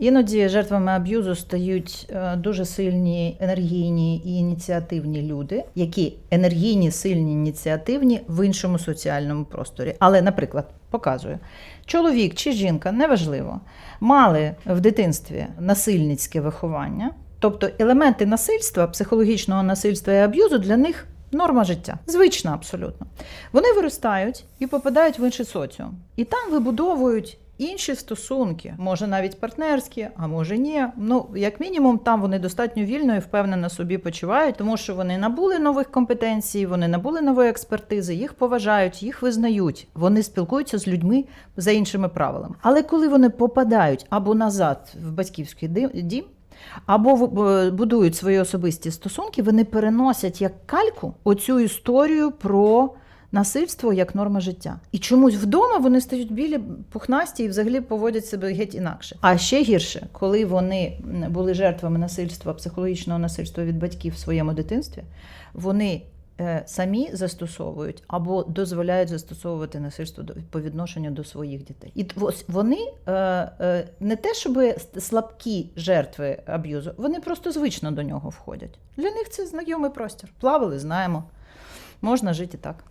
Іноді жертвами аб'юзу стають е, дуже сильні енергійні і ініціативні люди, які енергійні, сильні, ініціативні в іншому соціальному просторі. Але, наприклад, показую, чоловік чи жінка, неважливо, мали в дитинстві насильницьке виховання, тобто елементи насильства, психологічного насильства і аб'юзу для них. Норма життя, звична абсолютно. Вони виростають і попадають в інший соціум. І там вибудовують інші стосунки, може навіть партнерські, а може ні. Ну, як мінімум, там вони достатньо вільно і впевнено собі почувають, тому що вони набули нових компетенцій, вони набули нової експертизи, їх поважають, їх визнають. Вони спілкуються з людьми за іншими правилами. Але коли вони попадають або назад в батьківський дім, або е, будують свої особисті стосунки, вони переносять як кальку оцю історію про насильство як норма життя. І чомусь вдома вони стають білі, пухнасті і взагалі поводять себе геть інакше. А ще гірше, коли вони були жертвами насильства, психологічного насильства від батьків в своєму дитинстві, вони е, самі застосовують або дозволяють застосовувати насильство по відношенню до своїх дітей. І вони е, е, не те, щоб слабкі жертви аб'юзу, вони просто звично до нього входять. Для них це знайомий простір. Плавали, знаємо. Можна жити і так.